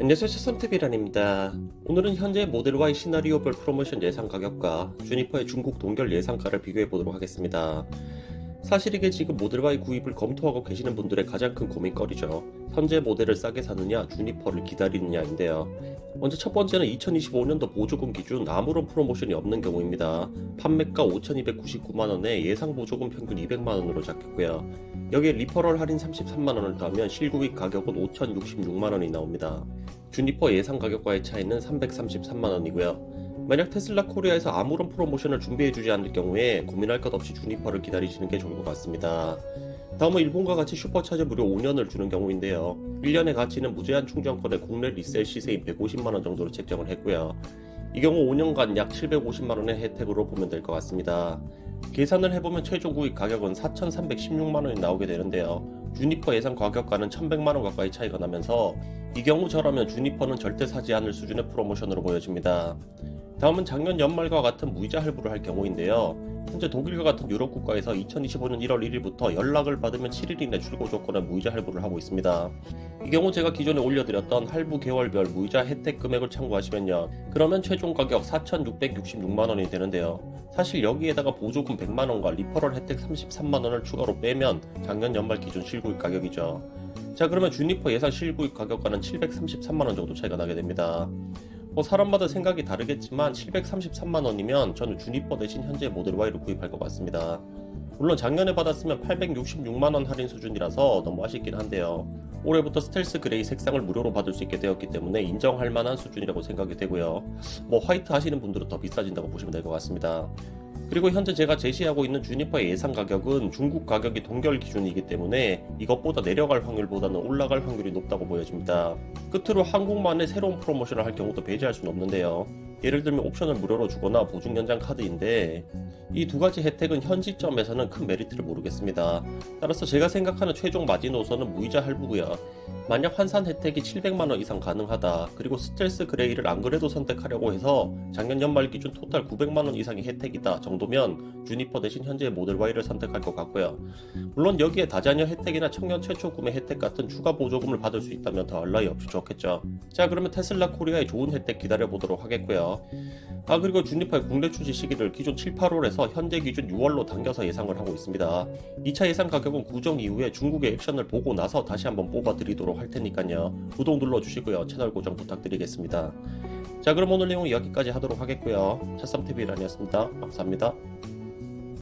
안녕하세요 차선TV란입니다. 오늘은 현재 모델 Y 시나리오별 프로모션 예상 가격과 주니퍼의 중국 동결 예상가를 비교해 보도록 하겠습니다. 사실 이게 지금 모델 Y 구입을 검토하고 계시는 분들의 가장 큰 고민거리죠. 현재 모델을 싸게 사느냐, 주니퍼를 기다리느냐인데요. 먼저 첫 번째는 2025년도 보조금 기준 아무런 프로모션이 없는 경우입니다. 판매가 5,299만원에 예상 보조금 평균 200만원으로 잡혔고요. 여기에 리퍼럴 할인 33만원을 더하면 실구입 가격은 5,066만원이 나옵니다. 주니퍼 예상 가격과의 차이는 333만원이고요. 만약 테슬라 코리아에서 아무런 프로모션을 준비해주지 않을 경우에 고민할 것 없이 주니퍼를 기다리시는 게 좋을 것 같습니다. 다음은 일본과 같이 슈퍼차저 무료 5년을 주는 경우인데요. 1년의 가치는 무제한 충전권의 국내 리셀 시세인 150만원 정도로 책정을 했고요. 이 경우 5년간 약 750만원의 혜택으로 보면 될 것 같습니다. 계산을 해보면 최종 구입 가격은 4,316만원이 나오게 되는데요. 주니퍼 예상 가격과는 1,100만원 가까이 차이가 나면서 이 경우 저라면 주니퍼는 절대 사지 않을 수준의 프로모션으로 보여집니다. 다음은 작년 연말과 같은 무이자 할부를 할 경우인데요. 현재 독일과 같은 유럽 국가에서 2025년 1월 1일부터 연락을 받으면 7일 이내 출고 조건의 무이자 할부를 하고 있습니다. 이 경우 제가 기존에 올려드렸던 할부 개월별 무이자 혜택 금액을 참고하시면요. 그러면 최종 가격 4,666만원이 되는데요. 사실 여기에다가 보조금 100만원과 리퍼럴 혜택 33만원을 추가로 빼면 작년 연말 기준 실구입 가격이죠. 자 그러면 주니퍼 예상 실구입 가격과는 733만원 정도 차이가 나게 됩니다. 뭐 사람마다 생각이 다르겠지만 733만 원이면 저는 주니퍼 대신 현재 모델 Y를 구입할 것 같습니다. 물론 작년에 받았으면 866만 원 할인 수준이라서 너무 아쉽긴 한데요. 올해부터 스텔스 그레이 색상을 무료로 받을 수 있게 되었기 때문에 인정할 만한 수준이라고 생각이 되고요. 뭐 화이트 하시는 분들은 더 비싸진다고 보시면 될 것 같습니다. 그리고 현재 제가 제시하고 있는 주니퍼의 예상 가격은 중국 가격이 동결 기준이기 때문에 이것보다 내려갈 확률보다는 올라갈 확률이 높다고 보여집니다. 끝으로 한국만의 새로운 프로모션을 할 경우도 배제할 수는 없는데요. 예를 들면 옵션을 무료로 주거나 보증 연장 카드인데 이 두 가지 혜택은 현 시점에서는 큰 메리트를 모르겠습니다. 따라서 제가 생각하는 최종 마지노선은 무이자 할부고요. 만약 환산 혜택이 700만원 이상 가능하다. 그리고 스텔스 그레이를 안 그래도 선택하려고 해서 작년 연말 기준 토탈 900만원 이상의 혜택이다 정도면 주니퍼 대신 현재의 모델 Y를 선택할 것 같고요. 물론 여기에 다자녀 혜택이나 청년 최초 구매 혜택 같은 추가 보조금을 받을 수 있다면 더 알라이 없이 좋겠죠. 자 그러면 테슬라 코리아의 좋은 혜택 기다려보도록 하겠고요. 아 그리고 주니퍼의 국내 출시 시기를 기존 7, 8월에서 현재 기준 6월로 당겨서 예상을 하고 있습니다. 2차 예상 가격은 구정 이후에 중국의 액션을 보고 나서 다시 한번 뽑아드리도록 할 테니까요. 구독 눌러주시고요. 채널 고정 부탁드리겠습니다. 자 그럼 오늘 내용 여기까지 하도록 하겠고요. 차쌈TV란이었습니다. 감사합니다.